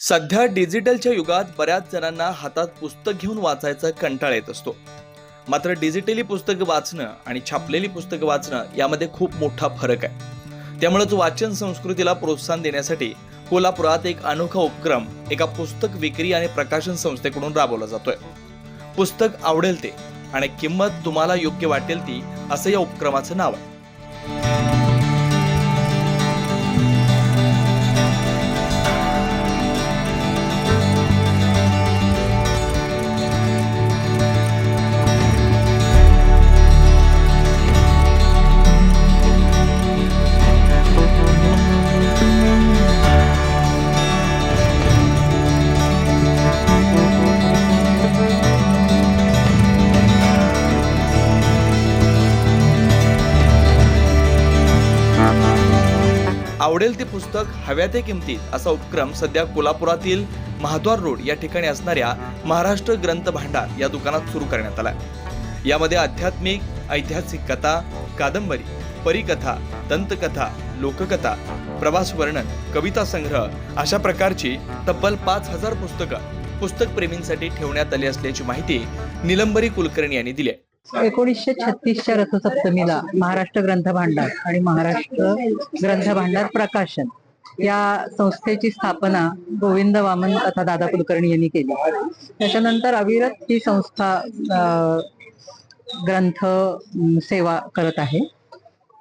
सध्या डिजिटलच्या युगात बऱ्याच जणांना हातात पुस्तक घेऊन वाचायचा कंटाळा येत असतो. मात्र डिजिटली पुस्तकं वाचणं आणि छापलेली पुस्तकं वाचणं यामध्ये खूप मोठा फरक आहे. त्यामुळेच वाचन संस्कृतीला प्रोत्साहन देण्यासाठी कोल्हापुरात एक अनोखा उपक्रम एका पुस्तक विक्री आणि प्रकाशन संस्थेकडून राबवला जातोय. पुस्तक आवडेल ते आणि किंमत तुम्हाला योग्य वाटेल ती असं या उपक्रमाचं नाव आहे. आवडेल ते पुस्तक हव्या ते किमतीत असा उपक्रम सध्या कोल्हापुरातील महाद्वार रोड या ठिकाणी असणाऱ्या महाराष्ट्र ग्रंथ भांडार या दुकानात सुरू करण्यात आला. यामध्ये आध्यात्मिक ऐतिहासिक कथा कादंबरी परिकथा दंतकथा लोककथा प्रवास वर्णन कविता संग्रह अशा प्रकारची तब्बल पाच हजार पुस्तकं पुस्तक प्रेमींसाठी ठेवण्यात आली असल्याची माहिती निलंबरी कुलकर्णी यांनी दिली आहे. एकोणीसशे छत्तीसच्या रथसप्तमीला महाराष्ट्र ग्रंथ भांडार आणि महाराष्ट्र ग्रंथ भांडार प्रकाशन या संस्थेची स्थापना गोविंद वामन तथा दादा कुलकर्णी यांनी केली. त्याच्यानंतर अविरत ही संस्था ग्रंथ सेवा करत आहे.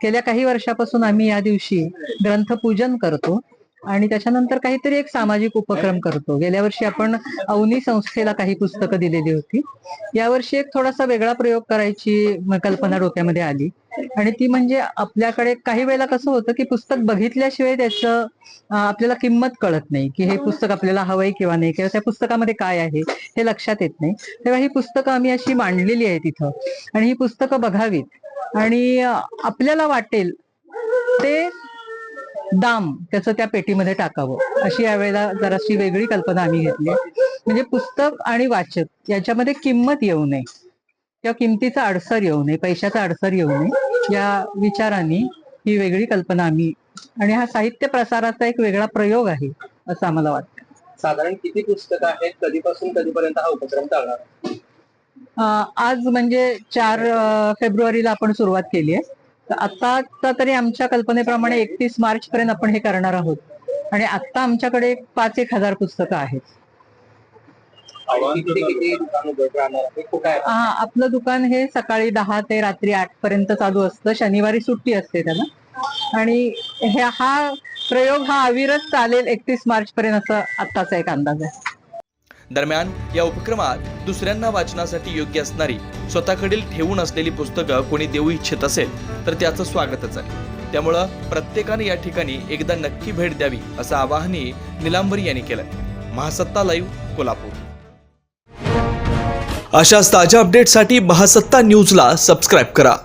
गेल्या काही वर्षापासून आम्ही या दिवशी ग्रंथपूजन करतो. आणि त्याच्यानंतर काहीतरी एक सामाजिक उपक्रम करतो. गेल्या वर्षी आपण अवनी संस्थेला काही पुस्तकं दिलेली होती. यावर्षी एक थोडासा वेगळा प्रयोग करायची कल्पना डोक्यामध्ये आली. आणि ती म्हणजे आपल्याकडे काही वेळेला कसं होतं की पुस्तक बघितल्याशिवाय त्याचं आपल्याला किंमत कळत नाही की हे पुस्तक आपल्याला हवंय किंवा नाही किंवा त्या पुस्तकामध्ये काय आहे हे लक्षात येत नाही. तेव्हा ही पुस्तकं आम्ही अशी मांडलेली आहेत तिथं आणि ही पुस्तकं बघावीत. आणि आपल्याला वाटेल ते दाम त्याचं त्या पेटीमध्ये टाकावं. अशी यावेळेला जराशी वेगळी कल्पना आम्ही घेतली. म्हणजे पुस्तक आणि वाचक याच्यामध्ये किंमत येऊ नये. किंवा किमतीचा अडसर येऊ नये पैशाचा अडसर येऊ नये या विचाराने ही वेगळी कल्पना आम्ही आणि हा साहित्य प्रसाराचा एक वेगळा प्रयोग आहे असं आम्हाला वाटतं. साधारण किती पुस्तकं आहेत? कधीपासून कधीपर्यंत हा उपक्रम चालणार? आज म्हणजे चार फेब्रुवारीला आपण सुरुवात केली आहे. आता तरी आमच्या कल्पनेप्रमाणे एकतीस मार्च पर्यंत आपण हे करणार आहोत. आणि आता आमच्याकडे पाच एक हजार पुस्तकं आहेत. हा आपलं दुकान हे सकाळी दहा ते रात्री आठ पर्यंत चालू असतं. शनिवारी सुट्टी असते त्याला. आणि हे हा प्रयोग हा अविरत चालेल एकतीस मार्च पर्यंत असं आत्ताचा एक अंदाज आहे. दरम्यान या उपक्रमात दुसऱ्यांना वाचनासाठी योग्य असणारी स्वतःकडील ठेवून असलेली पुस्तकं कोणी देऊ इच्छित असेल तर त्याचं स्वागतच आहे. त्यामुळं प्रत्येकाने या ठिकाणी एकदा नक्की भेट द्यावी असं आवाहनही निलांबरी यांनी केलं महासत्ता लाईव्ह कोल्हापूर. अशाच ताज्या अपडेटसाठी महासत्ता न्यूजला सबस्क्राईब करा.